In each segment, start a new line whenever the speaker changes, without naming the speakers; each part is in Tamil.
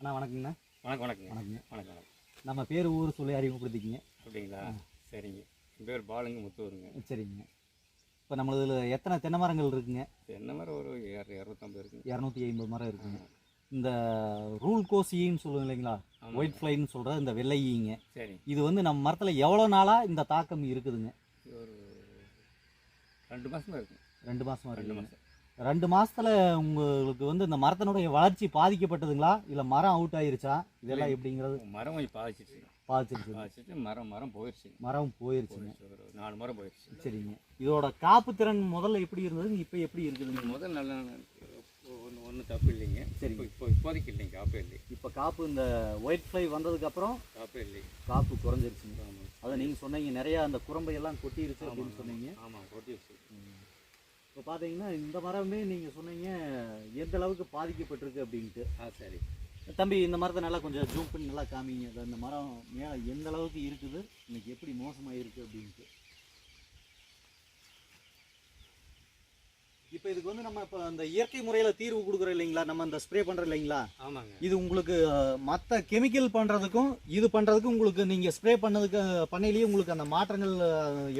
அண்ணா வணக்கங்கண்ணா.
வணக்கம் வணக்கங்க.
வணக்கங்க.
வணக்கம் வணக்கம்.
நம்ம பேர் ஊர் சொல்லி அறிமுகப்படுத்திக்கிங்க
அப்படிங்களா? சரிங்க. என் பேர் பாலுங்க முத்தூருங்க
சரிங்க. இப்போ நம்மளதுல எத்தனை தென்னை மரங்கள் இருக்குங்க?
என்ன மாதிரி ஒரு இர- இரநூத்தம்பது இருக்குங்க.
இரநூத்தி ஐம்பது மரம் இருக்குங்க. இந்த ரூல் கோசின்னு சொல்லுவோம் இல்லைங்களா. ஒயிட் ஃப்ளைன்னு சொல்கிற இந்த வெள்ளை ஈங்க
சரிங்க
இது வந்து நம்ம மரத்தில் எவ்வளோ நாளாக இந்த தாக்கம் இருக்குதுங்க?
ஒரு ரெண்டு மாசமா இருக்குங்க.
ரெண்டு மாதமாக
ரெண்டு மாசம்.
ரெண்டு மாசத்துல உங்களுக்கு வந்து இந்த மரத்தினுடைய வளர்ச்சி பாதிக்கப்பட்டதுங்களா? இல்லை மரம் அவுட் ஆயிருச்சா? இதெல்லாம் எப்படிங்கிறது
மரம் பாதிச்சிருச்சு.
பாதிச்சிருச்சு.
பாதிச்சிட்டு மரம் மரம் போயிடுச்சுங்க
மரம் போயிருச்சுங்க.
போயிடுச்சு நாலு மரம் போயிடுச்சு
சரிங்க. இதோட காப்பு திறன் முதல்ல எப்படி இருந்தது? இப்போ எப்படி இருக்குதுங்க
முதல் நல்ல ஒன்று ஒன்றும் தப்பு இல்லைங்க.
சரிங்க.
இப்போ இப்போ இப்போதைக்கு இல்லைங்க காப்பே இல்லை.
இப்போ காப்பு இந்த ஒயிட் ஃப்ளை வந்ததுக்கப்புறம்
காப்பே இல்லைங்க
காப்பு குறைஞ்சிருச்சுங்க.
ஆமாம்
அதை நீங்கள் சொன்னீங்க நிறையா அந்த குரம்பை எல்லாம் கொட்டிருச்சு அப்படின்னு சொன்னீங்க.
ஆமாம் கொட்டிடுச்சு
இப்போ பார்த்தீங்கன்னா இந்த மரமே நீங்கள் சொன்னீங்க எந்த அளவுக்கு பாதிக்கப்பட்டிருக்கு அப்படின்ட்டு.
ஆ சரி.
தம்பி இந்த மரத்தை நல்லா கொஞ்சம் ஜூம் பண்ணி நல்லா காமிங்க. இந்த மரம் மேலே எந்த அளவுக்கு இருக்குது இன்னைக்கு எப்படி மோசமாக இருக்குது அப்படின்ட்டு. இப்போ இதுக்கு வந்து நம்ம இப்போ அந்த இயற்கை முறையில் தீர்வு கொடுக்குறோம் இல்லைங்களா? நம்ம அந்த ஸ்ப்ரே பண்ணுறோம் இல்லைங்களா?
ஆமாங்க.
இது உங்களுக்கு மற்ற கெமிக்கல் பண்ணுறதுக்கும் இது பண்ணுறதுக்கும் உங்களுக்கு நீங்கள் ஸ்ப்ரே பண்ணதுக்கு பண்ணையிலேயே உங்களுக்கு அந்த மாற்றங்கள்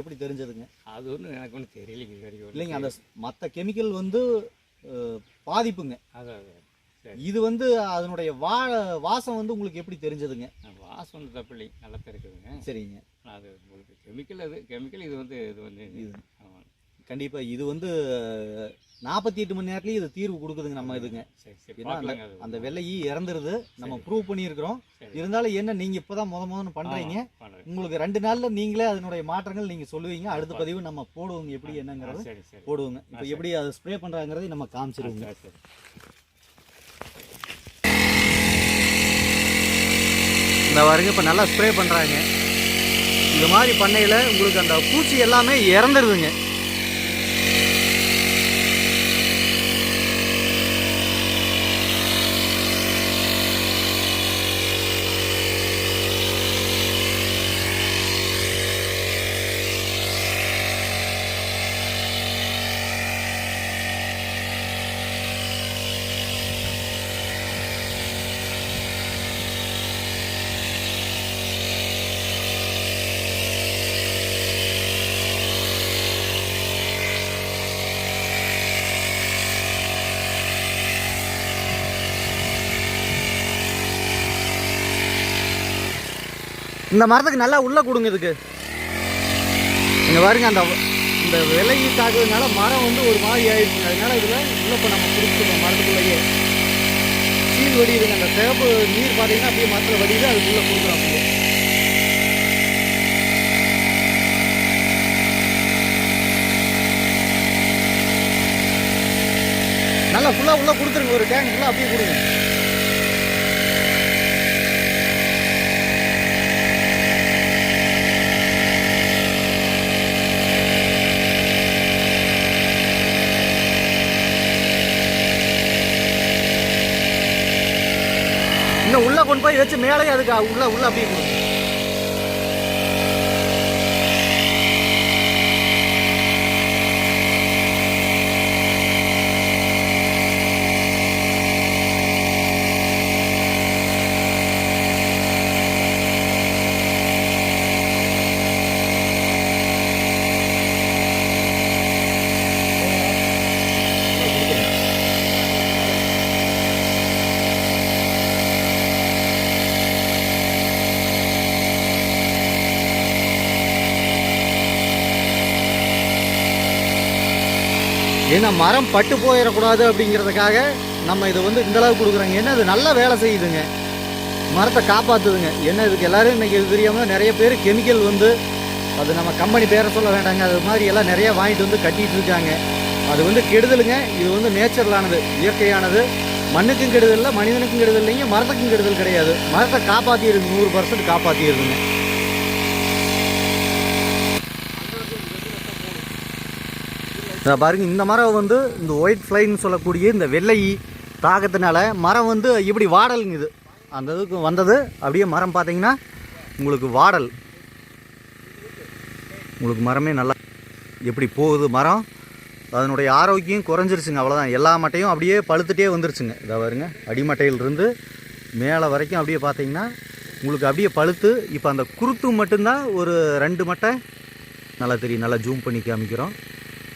எப்படி தெரிஞ்சதுங்க?
அது ஒன்றும் எனக்கு ஒன்றும் தெரியலைங்க வரைக்கும்
இல்லைங்க அந்த மற்ற கெமிக்கல் வந்து பாதிப்புங்க.
சரி.
இது வந்து அதனுடைய வா வாசம் வந்து உங்களுக்கு எப்படி தெரிஞ்சதுங்க?
வாசம் ஒன்றும் தப்பு இல்லைங்க நல்லா தான் இருக்குதுங்க
சரிங்க.
அது உங்களுக்கு கெமிக்கல் அது கெமிக்கல் இது வந்து இது வந்து
இது.
ஆமாங்க.
கண்டிப்பாக இது வந்து நாற்பத்தி எட்டு மணி நேரத்துலேயே இது தீர்வு கொடுக்குதுங்க நம்ம இதுங்க.
சரி சரி.
ஏன்னா அந்த அந்த வெள்ளையி இறந்துருது. நம்ம ப்ரூவ் பண்ணியிருக்கிறோம். இருந்தாலும் என்ன நீங்கள் இப்போ தான் முத முதன்னு பண்ணுறீங்க. உங்களுக்கு ரெண்டு நாளில் நீங்களே அதனுடைய மாற்றங்கள் நீங்கள் சொல்லுவீங்க. அடுத்த பதிவு நம்ம போடுவோங்க எப்படி என்னங்கிறது போடுவோங்க. இப்போ. எப்படி அதை ஸ்ப்ரே பண்ணுறாங்கிறதை நம்ம காமிச்சிருவோங்க.
சரி சரி.
இந்த பாருங்க இப்போ நல்லா ஸ்ப்ரே பண்ணுறாங்க இந்த மாதிரி பண்ணையில் உங்களுக்கு அந்த பூச்சி எல்லாமே இறந்துருதுங்க. இந்த மரத்துக்கு நல்லா உள்ளே கொடுங்க இதுக்கு. நீங்கள் பாருங்க அந்த இந்த விலையை தாக்குறதுனால மரம் வந்து ஒரு மாதிரி ஆயிடுச்சு. அதனால இதில் உள்ள இப்போ நம்ம பிடிச்சிருக்கோம் மரத்துக்குள்ளேயே. சீல் வடியுதுங்க அந்த சேப்பு நீர் பார்த்தீங்கன்னா அப்படியே மரத்தில் வடியுது அதுக்குள்ளே கொடுக்குறோம் அப்படியே. நல்லா ஃபுல்லாக உள்ளே கொடுத்துருங்க ஒரு டேங்க் ஃபுல்லாக அப்படியே கொடுங்க. கொண்டு போய் வச்சு மேலே அதுக்கு உள்ள உள்ள அப்படியே கொடுங்க ஏன்னா மரம் பட்டு போயிடக்கூடாது அப்படிங்கிறதுக்காக நம்ம இதை வந்து இந்தளவுக்கு கொடுக்குறாங்க கொடுக்குறோங்க. ஏன்னா இது நல்லா வேலை செய்யுதுங்க. மரத்தை காப்பாற்றுதுங்க என்ன இதுக்கு எல்லோரும் இன்றைக்கி இது தெரியாமல் நிறைய பேர் கெமிக்கல் வந்து அது நம்ம கம்பெனி பேரை சொல்ல வேண்டாங்க. அது மாதிரி எல்லாம் நிறையா வாங்கிட்டு வந்து கட்டிகிட்டு இருக்காங்க. அது வந்து கெடுதலுங்க. இது வந்து நேச்சுரலானது இயற்கையானது. மண்ணுக்கும் கெடுதல் இல்லை மனிதனுக்கும் கெடுதல் இல்லைங்க. மரத்துக்கும் கெடுதல் கிடையாது. மரத்தை காப்பாற்றிடுது நூறு பர்சன்ட் காப்பாற்றிடுதுங்க இதை பாருங்கள் இந்த மரம் வந்து இந்த ஒயிட் ஃப்ளைன்னு சொல்லக்கூடிய இந்த வெள்ளை தாக்கத்தினால மரம் வந்து இப்படி வாடலுங்க இது. அந்த இதுக்கு வந்தது அப்படியே மரம் பார்த்தீங்கன்னா உங்களுக்கு வாடல். உங்களுக்கு மரமே நல்லா எப்படி போகுது மரம்? அதனுடைய ஆரோக்கியம் குறைஞ்சிருச்சுங்க அவ்வளோதான் எல்லா மட்டையும் அப்படியே பழுத்துட்டே வந்துருச்சுங்க. இதை பாருங்க அடிமட்டையிலிருந்து மேலே வரைக்கும் அப்படியே பார்த்தீங்கன்னா உங்களுக்கு அப்படியே பழுத்து இப்போ அந்த குருத்து மட்டும்தான் ஒரு ரெண்டு மட்டை. நல்லா தெரியும் நல்லா ஜூம் பண்ணி காமிக்கிறோம்.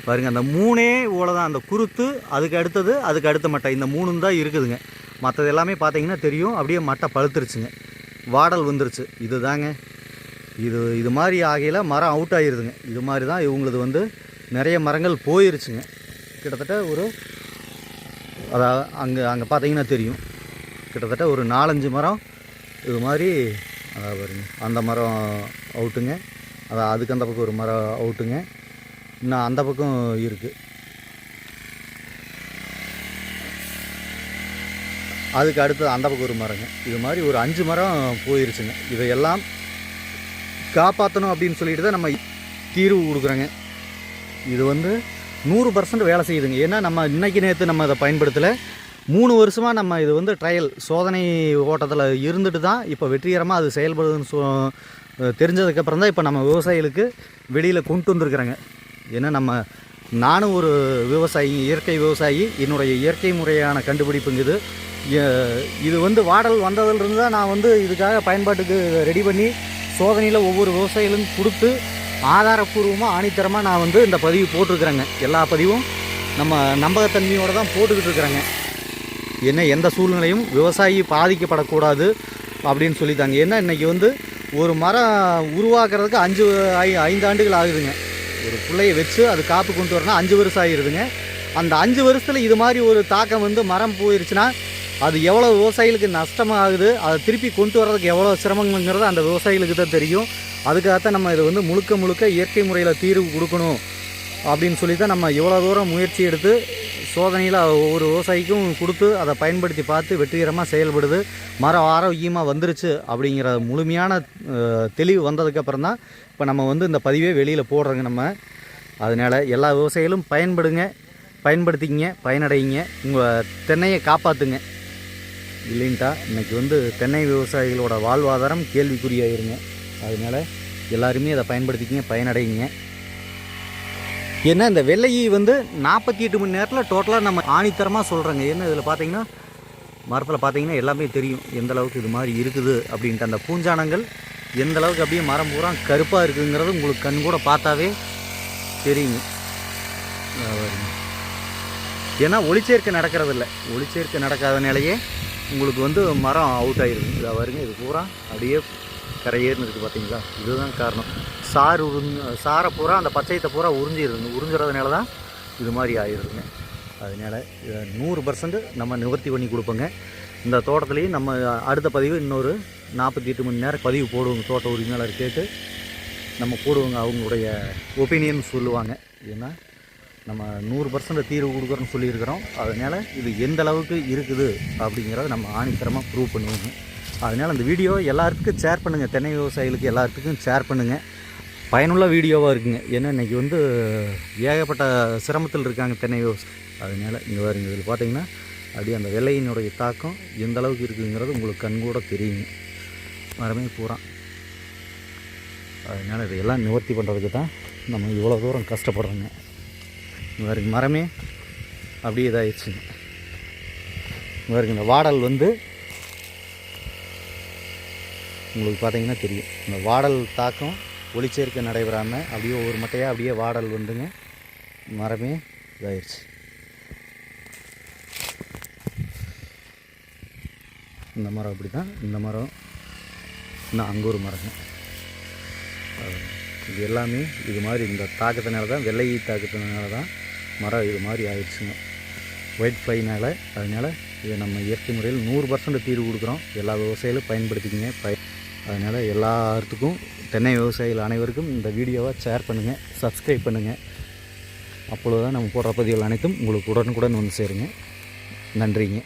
பாருங்க அந்த மூணே ஓலை தான் அந்த குருத்து அதுக்கு அடுத்தது அதுக்கு அடுத்த மட்டை. இந்த மூணும் தான் இருக்குதுங்க. மற்றது எல்லாமே பார்த்தீங்கன்னா தெரியும். அப்படியே மட்டை பழுத்துருச்சுங்க. வாடல் வந்துருச்சு. இதுதாங்க. இது இது மாதிரி ஆகையில் மரம் அவுட் ஆகிருதுங்க இது மாதிரி தான் இவங்களது வந்து நிறைய மரங்கள் போயிருச்சுங்க. கிட்டத்தட்ட ஒரு அதாவது அங்கே அங்கே பார்த்தீங்கன்னா தெரியும். கிட்டத்தட்ட ஒரு நாலஞ்சு மரம் இது மாதிரி அதாவது பாருங்க. அந்த மரம் அவுட்டுங்க அதான் அதுக்கு அந்த பக்கம் ஒரு மரம் அவுட்டுங்க இன்னும் அந்த பக்கம் இருக்குது அதுக்கு அடுத்தது அந்த பக்கம் ஒரு மரங்க. இது மாதிரி ஒரு அஞ்சு மரம் போயிருச்சுங்க. இதையெல்லாம் காப்பாற்றணும் அப்படின்னு சொல்லிட்டு தான் நம்ம தீர்வு கொடுக்குறோங்க. இது வந்து நூறு பர்சன்ட் வேலை செய்யுதுங்க. ஏன்னா நம்ம இன்னைக்கு நேற்று நம்ம அதை பயன்படுத்தலை. மூணு வருஷமாக நம்ம இது வந்து ட்ரையல் சோதனை ஓட்டத்தில் இருந்துட்டு தான் இப்போ வெற்றிகரமாக அது செயல்படுதுன்னு சொ தெரிஞ்சதுக்கப்புறம் தான் இப்போ நம்ம விவசாயிகளுக்கு வெளியில் கொண்டு வந்திருக்கிறேங்க. ஏன்னா நம்ம நானும் ஒரு விவசாயி இயற்கை விவசாயி. என்னுடைய இயற்கை முறையான கண்டுபிடிப்புங்குது. இது வந்து வாடல் வந்ததிலிருந்து தான் நான் வந்து இதுக்காக பயன்பாட்டுக்கு ரெடி பண்ணி சோதனையில் ஒவ்வொரு விவசாயிகளும் கொடுத்து ஆதாரப்பூர்வமாக ஆணித்தரமாக நான் வந்து இந்த பதிவு போட்டிருக்கிறேங்க. எல்லா பதிவும் நம்ம நம்பகத்தன்மையோடு தான் போட்டுக்கிட்டு இருக்கிறேங்க. என்ன எந்த சூழ்நிலையும் விவசாயி பாதிக்கப்படக்கூடாது அப்படின்னு சொல்லித்தாங்க ஏன்னா இன்றைக்கி வந்து ஒரு மரம் உருவாக்குறதுக்கு அஞ்சு ஐ ஐந்து ஆண்டுகள் ஆகுதுங்க. ஒரு பிள்ளைய வச்சு அது காப்பு கொண்டு வரனா அஞ்சு வருஷம் ஆகிருதுங்க அந்த அஞ்சு வருஷத்தில் இது மாதிரி ஒரு தாக்கம் வந்து மரம் போயிருச்சுன்னா அது எவ்வளோ விவசாயிகளுக்கு நஷ்டமாகுது அதை திருப்பி கொண்டு வர்றதுக்கு எவ்வளோ சிரமங்கிறது அந்த விவசாயிகளுக்கு தான் தெரியும். அதுக்காகத்தான் நம்ம இதை வந்து முழுக்க முழுக்க இயற்கை முறையில் தீர்வு கொடுக்கணும் அப்படின்னு சொல்லி தான் நம்ம இவ்வளோ தூரம் முயற்சி எடுத்து சோதனையில் ஒவ்வொரு விவசாயிக்கும் கொடுத்து அதை பயன்படுத்தி பார்த்து வெற்றிகரமாக செயல்படுது. மரம் ஆரோக்கியமாக வந்துருச்சு அப்படிங்கிற முழுமையான தெளிவு வந்ததுக்கப்புறம் தான் இப்போ நம்ம வந்து இந்த பதிவே வெளியில் போடுறோங்க நம்ம. அதனால் எல்லா விவசாயிகளும் பயன்படுங்க பயன்படுத்திக்கிங்க பயனடைங்க உங்கள் தென்னையை காப்பாற்றுங்க இல்லைன்ட்டா இன்றைக்கி வந்து தென்னை விவசாயிகளோட வாழ்வாதாரம் கேள்விக்குறியாயிருங்க. அதனால் எல்லாருமே அதை பயன்படுத்திக்கிங்க பயனடைங்க ஏன்னா இந்த வெள்ளையை வந்து நாற்பத்தி எட்டு மணி நேரத்தில் டோட்டலாக நம்ம ஆணித்தரமாக சொல்கிறோங்க ஏன்னா இதில் பார்த்தீங்கன்னா மரத்தில் பார்த்தீங்கன்னா எல்லாமே தெரியும் எந்த அளவுக்கு இது மாதிரி இருக்குது அப்படின்ட்டு. அந்த பூஞ்சானங்கள் எந்த அளவுக்கு அப்படியே மரம் பூரா கருப்பாக இருக்குங்கிறது உங்களுக்கு கண் கூட பார்த்தாவே தெரியுங்க. ஏன்னா ஒளிச்சேர்க்கை நடக்கிறதில்ல. ஒளிச்சேர்க்கை நடக்காதனாலேயே உங்களுக்கு வந்து மரம் அவுட் ஆகிருக்கு இதாக வருங்க இது பூரா அப்படியே கரையேறுன்னு இருக்குது பார்த்தீங்களா இதுதான் காரணம். சாறு உறிஞ்சு சாரை பூரா அந்த பச்சையத்தை பூரா உறிஞ்சிருதுங்க உறிஞ்சுறதுனால தான் இது மாதிரி ஆயிடுதுங்க அதனால் நூறு பர்சன்ட் நம்ம நிவர்த்தி பண்ணி கொடுப்போங்க. இந்த தோட்டத்துலேயும் நம்ம அடுத்த பதிவு இன்னொரு நாற்பத்தி எட்டு மணி நேரம் பதிவு போடுவோங்க. தோட்ட உரிமையாளர் கேட்டு நம்ம போடுவோங்க. அவங்களுடைய ஒப்பீனியன் சொல்லுவாங்க. ஏன்னா நம்ம நூறு பர்சன்ட் தீர்வு கொடுக்குறோன்னு சொல்லியிருக்கிறோம். அதனால் இது எந்த அளவுக்கு இருக்குது அப்படிங்கிறத நம்ம ஆணித்தரமாக ப்ரூவ் பண்ணுவோங்க. அதனால் அந்த வீடியோ எல்லாத்துக்கும் ஷேர் பண்ணுங்கள் தென்னை விவசாயிகளுக்கு எல்லாத்துக்கும் ஷேர் பண்ணுங்கள் பயனுள்ள வீடியோவாக இருக்குங்க. ஏன்னா இன்றைக்கி வந்து ஏகப்பட்ட சிரமத்தில் இருக்காங்க தென்னை அதனால் இங்கே வருங்க இதில் பார்த்தீங்கன்னா அப்படியே அந்த வெள்ளையினுடைய தாக்கம் எந்த அளவுக்கு இருக்குங்கிறது உங்களுக்கு கண் கூட தெரியுங்க. மரமே பூரா. அதனால் இதையெல்லாம் நிவர்த்தி பண்ணுறதுக்கு தான் நம்ம இவ்வளோ தூரம் கஷ்டப்படுறோங்க. இங்க பாருங்க மரமே அப்படியே இதாகிடுச்சுங்க இங்க பாருங்க இந்த வாடல் வந்து உங்களுக்கு பார்த்தீங்கன்னா தெரியும். இந்த வாடல் தாக்கம் ஒளிச்சேர்க்கை நடைபெறாமல் அப்படியே ஒவ்வொரு மட்டையாக அப்படியே வாடல் வந்துங்க. மரமே இதாயிடுச்சு இந்த மரம் அப்படி தான் இந்த மரம் இன்னும் அங்கே ஒரு மரங்க. இது எல்லாமே இது மாதிரி இந்த தாக்கத்தினால தான் வெள்ளை தாக்கத்தினால தான் மரம் இது மாதிரி ஆயிடுச்சுங்க ஒயிட் ஃப்ளைனால் அதனால் இதை நம்ம இயற்கை முறையில் நூறு பர்சன்ட் தீர்வு கொடுக்குறோம். எல்லா விவசாயிகளும் பயன்படுத்திக்கிங்க. பய அதனால் எல்லாத்துக்கும் தென்னை விவசாயிகள் அனைவருக்கும் இந்த வீடியோவை ஷேர் பண்ணுங்கள் சப்ஸ்கிரைப் பண்ணுங்கள் அப்பொழுது தான் நம்ம போடுற பதிவுகள் அனைத்தும் உங்களுக்கு உடனுக்குடன் வந்து சேருங்க. நன்றிங்க.